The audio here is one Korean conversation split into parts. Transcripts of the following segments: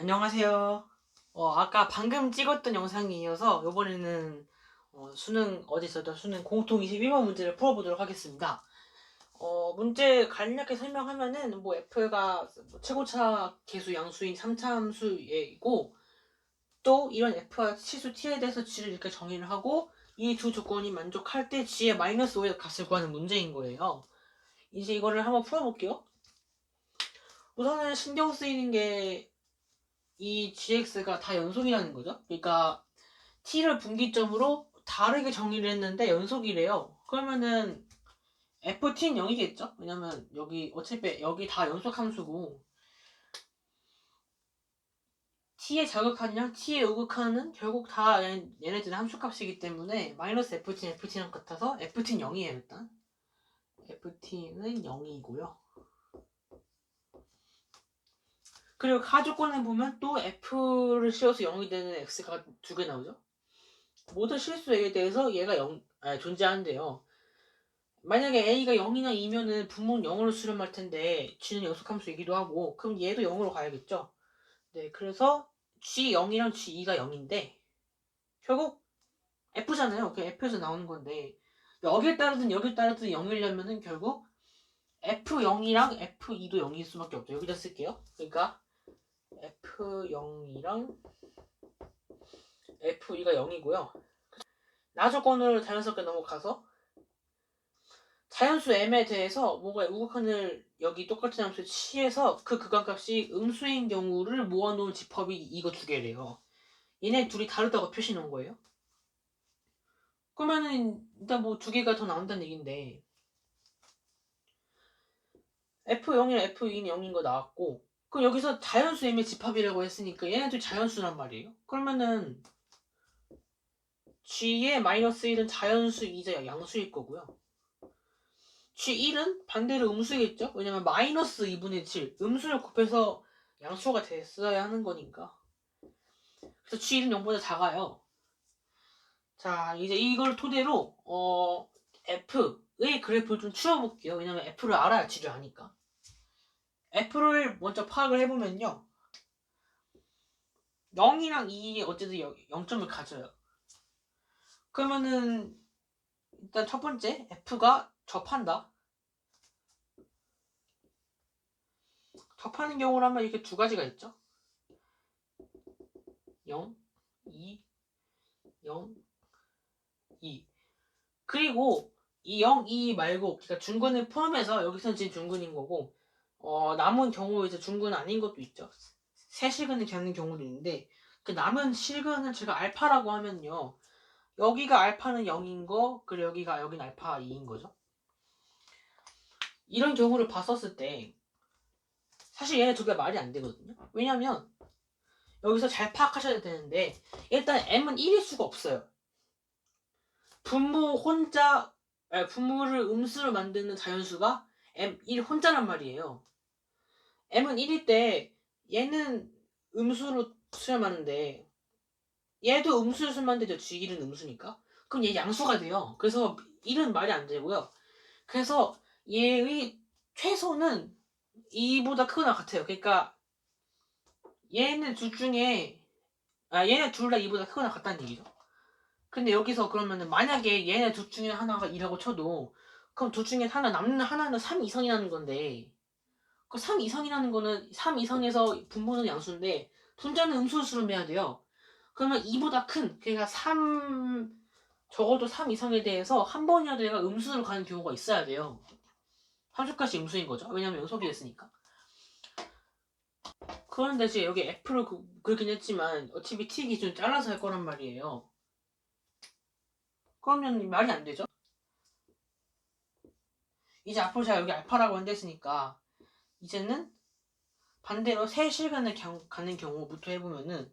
안녕하세요. 어, 아까 방금 찍었던 영상에 이어서 이번에는 어, 수능 어제 있었던 수능 공통 21번 문제를 풀어보도록 하겠습니다. 어, 문제 간략하게 설명하면은 뭐 f가 뭐 최고차 계수 양수인 3차함수이고 또 이런 f와 치수 t에 대해서 g를 이렇게 정의를 하고 이 두 조건이 만족할 때 g의 마이너스 5의 값을 구하는 문제인 거예요. 이제 이거를 한번 풀어볼게요. 우선은 신경 쓰이는 게 이 gx가 다 연속이라는 거죠. 그러니까 t를 분기점으로 다르게 정의를 했는데 연속이래요. 그러면은 ft는 0이겠죠? 왜냐면 여기 어차피 여기 다 연속 함수고 t의 자극하느냐 t의 우극하는 결국 다 얘- 얘네들은 함수값이기 때문에 마이너스 ft, ft랑 같아서 ft는 0이에요 일단 ft는 0이고요. 그리고 가조건에 보면 또 f를 씌워서 0이 되는 x가 두 개 나오죠. 모든 실수 a에 대해서 얘가 0, 아, 존재한대요. 만약에 a가 0이나 2면은 분모는 0으로 수렴할 텐데 g는 연속함수이기도 하고 그럼 얘도 0으로 가야겠죠. 네, 그래서 g 0이랑 g 2가 0인데 결국 f잖아요. 그 f에서 나오는 건데 여기에 따르든 여기에 따르든 0이려면은 결국 f0이랑 f2도 0일 수밖에 없죠. 여기다 쓸게요. 그러니까 F0이랑 F2가 0이고요. 나조건으로 자연스럽게 넘어가서 자연수 M에 대해서 뭔가 우극한을 여기 똑같은 함수에 취해서 그 극한값이 음수인 경우를 모아놓은 집합이 이거 두 개래요. 얘네 둘이 다르다고 표시 놓은 거예요. 그러면은 일단 뭐 두 개가 더 나온다는 얘긴데 F0이랑 F2는 0인 거 나왔고 그럼 여기서 자연수 M의 집합이라고 했으니까 얘네들 자연수란 말이에요. 그러면은 G의 마이너스 1은 자연수 이자 양수일 거고요. G1은 반대로 음수겠죠? 왜냐면 마이너스 2분의 7 음수를 곱해서 양수가 됐어야 하는 거니까. 그래서 G1은 0보다 작아요. 자 이제 이걸 토대로 어 F의 그래프를 좀 추려볼게요. 왜냐면 F를 알아야 G를 아니까. F를 먼저 파악을 해보면요. 0이랑 2이 어쨌든 0점을 가져요. 그러면은 일단 첫 번째 F가 접한다. 접하는 경우라면 이렇게 두 가지가 있죠. 0, 2, 0, 2. 그리고 이 0, 2 말고 그러니까 중근을 포함해서 여기서는 지금 중근인 거고 어, 남은 경우 이제 중근 아닌 것도 있죠. 세 실근을 겪는 경우도 있는데 그 남은 실근을 제가 알파라고 하면요. 여기가 알파는 0인 거, 그리고 여기가 여기는 알파 2인 거죠. 이런 경우를 봤었을 때 사실 얘네 두 개 말이 안 되거든요. 왜냐면 여기서 잘 파악하셔야 되는데 일단 m은 1일 수가 없어요. 분모 혼자 아니, 분모를 음수로 만드는 자연수가 m1 혼자란 말이에요. m은 1일 때 얘는 음수로 수렴하는데 얘도 음수로 수렴하면 되죠. G1은 음수니까. 그럼 얘 양수가 돼요. 그래서 1은 말이 안 되고요. 그래서 얘의 최소는 2보다 크거나 같아요. 그러니까 얘는 둘 중에 아 얘네 둘 다 2보다 크거나 같다는 얘기죠. 근데 여기서 그러면은 만약에 얘네 둘 중에 하나가 2라고 쳐도 그럼 둘 중에 하나 남는 하나는 3 이상이라는 건데 그3 이상이라는 거는 3 이상에서 분모는 양수인데 분자는 음수로 수렴해야 돼요. 그러면 2보다 큰 그러니까 3 적어도 3 이상에 대해서 한 번이라도 얘가 음수로 가는 경우가 있어야 돼요. 함수값이 음수인 거죠. 왜냐면 연속이 됐으니까. 그런데 이제 여기 F를 그, 그렇긴 했지만 어차피 T 기준 잘라서 할 거란 말이에요. 그러면 말이 안 되죠. 이제 앞으로 제가 여기 알파라고 한댔으니까 이제는 반대로 세 실간을 경- 가는 경우부터 해보면은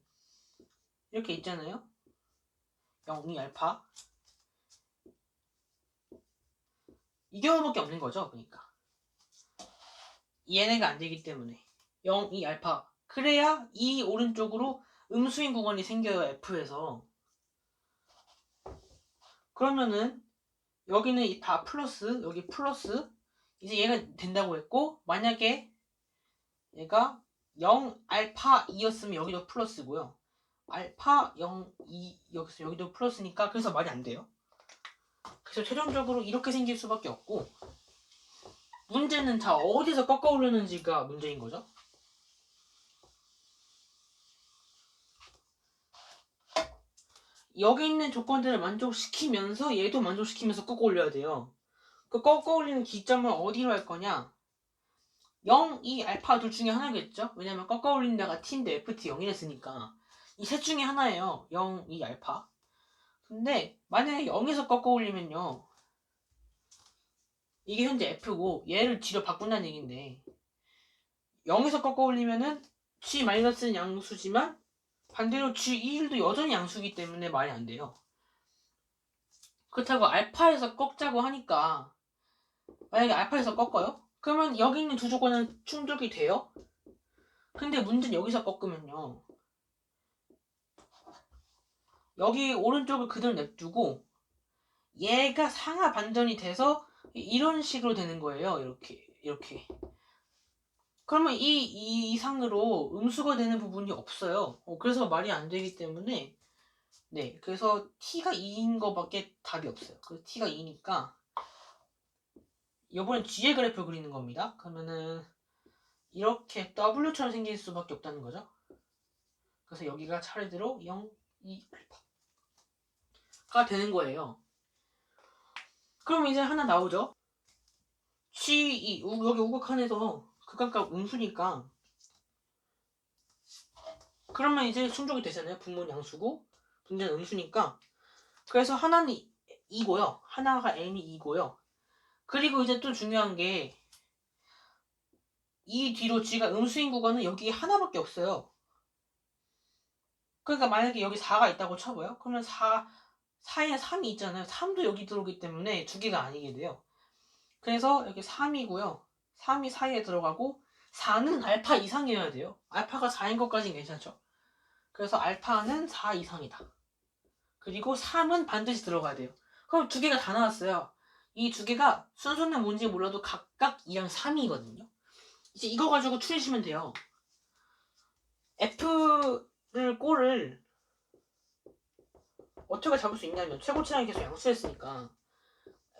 이렇게 있잖아요. 0, 2 알파 이 경우밖에 없는 거죠. 그러니까 얘네가 안 되기 때문에 0, 2 알파 그래야 이 오른쪽으로 음수인 구간이 생겨요. F에서 그러면은 여기는 이 다 플러스 여기 플러스 이제 얘가 된다고 했고 만약에 얘가 0 알파 2였으면 여기도 플러스고요. 알파 0 2 여기서 여기도 플러스니까 그래서 말이 안 돼요. 그래서 최종적으로 이렇게 생길 수밖에 없고 문제는 다 어디서 꺾어 오르는지가 문제인 거죠. 여기 있는 조건들을 만족시키면서 얘도 만족시키면서 꺾어 올려야 돼요. 그 꺾어 올리는 기점을 어디로 할 거냐? 0, 2, 알파 둘 중에 하나겠죠? 왜냐면 꺾어 올린 데가 t인데 ft 0이랬으니까 이 셋 중에 하나예요. 0, 2, 알파. 근데 만약에 0에서 꺾어 올리면요. 이게 현재 f고 얘를 뒤로 바꾼다는 얘긴데 0에서 꺾어 올리면은 g-는 양수지만 반대로 g1도 여전히 양수기 때문에 말이 안 돼요. 그렇다고 알파에서 꺾자고 하니까 만약에 알파에서 꺾어요? 그러면 여기 있는 두 조건은 충족이 돼요? 근데 문제는 여기서 꺾으면요. 여기 오른쪽을 그대로 냅두고 얘가 상하 반전이 돼서 이런 식으로 되는 거예요. 이렇게 이렇게. 그러면 이, 이 이상으로 음수가 되는 부분이 없어요. 어, 그래서 말이 안 되기 때문에 네 그래서 t가 2인 거밖에 답이 없어요. 그래서 t가 2니까 이번엔 뒤에 그래프 그리는 겁니다. 그러면은 이렇게 w처럼 생길 수밖에 없다는 거죠. 그래서 여기가 차례대로 0, 2, 알파가 되는 거예요. 그럼 이제 하나 나오죠. G2 우- 여기 우극한에서 극한값 음수니까 그러면 이제 충족이 되잖아요. 분모는 양수고 분자는 음수니까 그래서 하나는 2고요. 하나가 n이 2고요. 그리고 이제 또 중요한 게 이 뒤로 g가 음수인 구간은 여기 하나밖에 없어요. 그러니까 만약에 여기 4가 있다고 쳐봐요. 그러면 4, 4에 3이 있잖아요. 3도 여기 들어오기 때문에 두 개가 아니게 돼요. 그래서 여기 3이고요. 3이 사이에 들어가고 4는 알파 이상이어야 돼요. 알파가 4인 것까지는 괜찮죠. 그래서 알파는 4 이상이다. 그리고 3은 반드시 들어가야 돼요. 그럼 두 개가 다 나왔어요. 이 두 개가 순서는 뭔지 몰라도 각각 2랑 3이거든요. 이제 이거 가지고 추리시면 돼요. F를 꼴을 어떻게 잡을 수 있냐면 최고치량이 계속 양수했으니까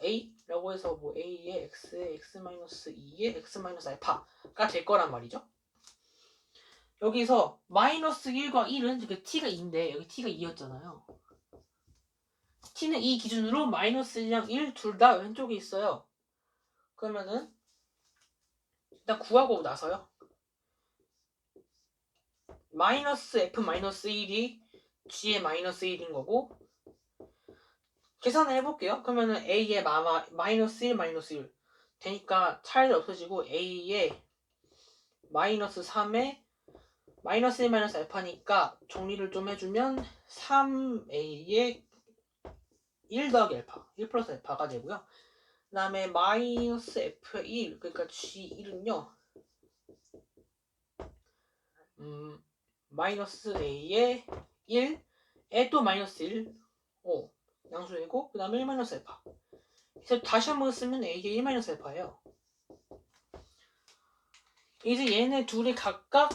A 라고 해서 뭐 A의 X의 X-2의 X-알파가 될 거란 말이죠. 여기서 마이너스 1과 1은 그 t가 2인데 여기 t가 2였잖아요. t는 이 기준으로 마이너스 1랑 1 둘 다 왼쪽에 있어요. 그러면은 일단 구하고 나서요. 마이너스 f 마이너스 1이 g의 마이너스 1인 거고 계산을 해볼게요. 그러면은 a의 마마 마이너스 1 마이너스 1 되니까 차이가 없어지고 a의 마이너스 3에 마이너스 1 마이너스 알파니까 정리를 좀 해주면 3a의 1 더하기 알파 1 플러스 알파가 되고요. 그 다음에 마이너스 f의 1 그러니까 g1은요 음, 마이너스 a의 1에 또 마이너스 1 오, 양수이고 그 다음에 1 마이너스 알파. 그래서 다시 한번 쓰면 a의 1 마이너스 알파예요. 이제 얘네 둘이 각각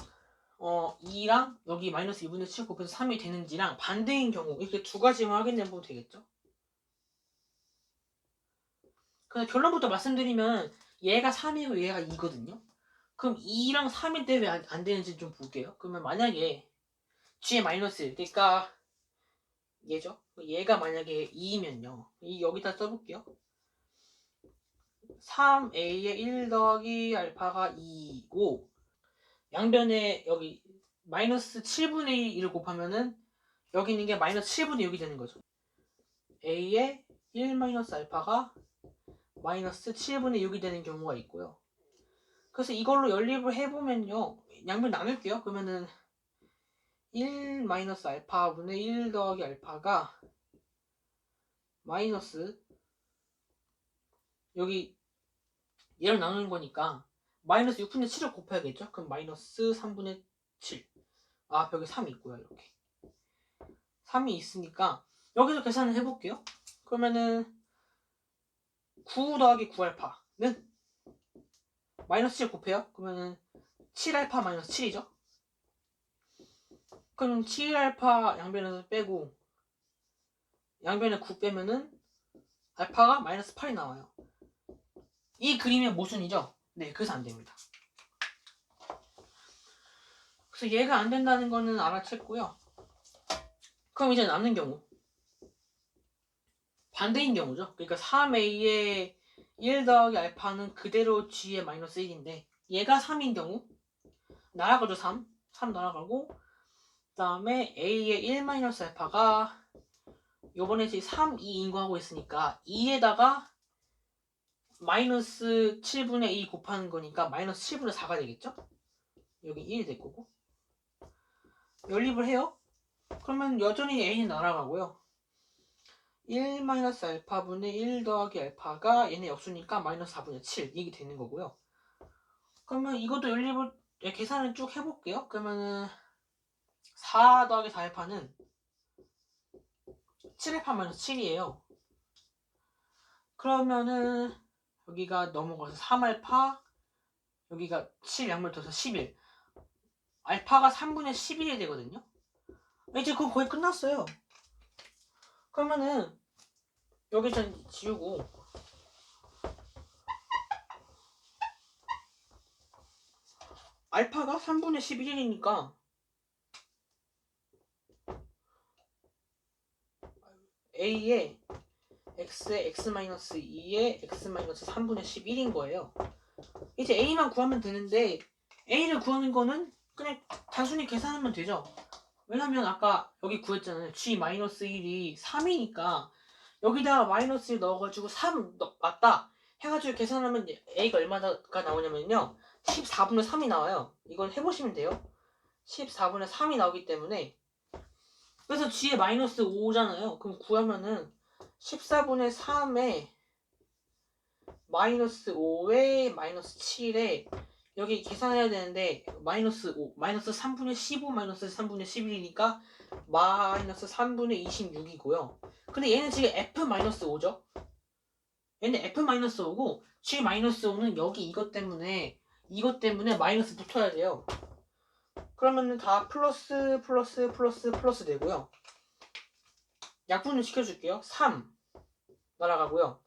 어 2랑 여기 마이너스 2분의 7 곱해서 3이 되는지랑 반대인 경우 이렇게 두 가지만 확인해 보면 되겠죠? 그냥 결론부터 말씀드리면 얘가 3이고 얘가 2거든요. 그럼 2랑 3일 때왜안 되는지 좀 볼게요. 그러면 만약에 g의 마이너스 1 그러니까 얘죠 얘가 만약에 2이면요 이 여기다 써볼게요 3a의 1 더하기 알파가 2고 양변에 여기 마이너스 7분의 1을 곱하면은 여기 있는 게 마이너스 7분의 6이 되는 거죠. a의 1 마이너스 알파가 마이너스 7분의 6이 되는 경우가 있고요. 그래서 이걸로 연립을 해보면요. 양변 나눌게요. 그러면은 1 마이너스 알파 분의 1 더하기 알파가 마이너스 여기 얘를 나누는 거니까 마이너스 6분의 7을 곱해야겠죠? 그럼 마이너스 3분의 7. 아, 벽에 3이 있고요, 이렇게. 3이 있으니까 여기서 계산을 해볼게요. 그러면은 9 더하기 9알파는 마이너스 7 곱해요. 그러면은 7알파 마이너스 7이죠. 그럼 7알파 양변에서 빼고 양변에 9 빼면은 알파가 마이너스 8이 나와요. 이 그림의 모순이죠? 네, 그래서 안 됩니다. 그래서 얘가 안 된다는 거는 알아챘고요. 그럼 이제 남는 경우. 반대인 경우죠. 그러니까 3a의 1 더하기 알파는 그대로 g의 마이너스 1인데 얘가 3인 경우 날아가죠 3. 3 날아가고 그 다음에 a의 1 마이너스 알파가 요번에 지금 3, 2 인구하고 있으니까 2에다가 마이너스 7분의 2 곱하는 거니까 마이너스 7분의 4가 되겠죠? 여기 1이 될 거고 연립을 해요? 그러면 여전히 a는 날아가고요 1 마이너스 알파분의 1 더하기 알파가 얘네 역수니까 마이너스 4분의 7 이게 되는 거고요 그러면 이것도 연립을 예, 계산을 쭉 해볼게요 그러면은 4 더하기 4알파는 7알파 마이너스 7이에요. 그러면은 여기가 넘어가서 3알파 여기가 7 양면 더해서 11 알파가 3분의 11이 되거든요. 이제 그거 거의 끝났어요. 그러면은 여기선 지우고 알파가 3분의 11이니까 a의 x의 x-2의 x-3분의 11인 거예요. 이제 a만 구하면 되는데 a를 구하는 거는 그냥 단순히 계산하면 되죠. 왜냐면 아까 여기 구했잖아요. g-1이 3이니까 여기다가 마이너스 1 넣어가지고 3 넣- 맞다 해가지고 계산하면 a가 얼마가 나오냐면요. 14분의 3이 나와요. 이건 해보시면 돼요. 14분의 3이 나오기 때문에 그래서 g에 마이너스 5잖아요. 그럼 구하면은 14분의 3에 마이너스 5에 마이너스 7에 여기 계산해야 되는데 마이너스 5 마이너스 3분의 15 마이너스 3분의 11이니까 마이너스 3분의 26이고요. 근데 얘는 지금 f 마이너스 5죠. 얘는 f 마이너스 5고 g 마이너스 5는 여기 이것 때문에 이것 때문에 마이너스 붙어야 돼요. 그러면은 다 플러스 플러스 플러스 플러스 되고요. 약분을 시켜줄게요. 3 날아가고요.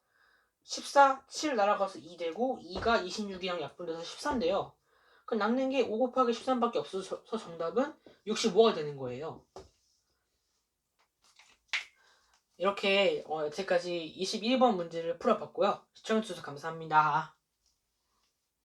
14, 7 날아가서 2 되고 2가 26이랑 약분돼서 13인데요. 그럼 남는 게 5 곱하기 13밖에 없어서 정답은 65가 되는 거예요. 이렇게 어, 여태까지 21번 문제를 풀어봤고요. 시청해주셔서 감사합니다.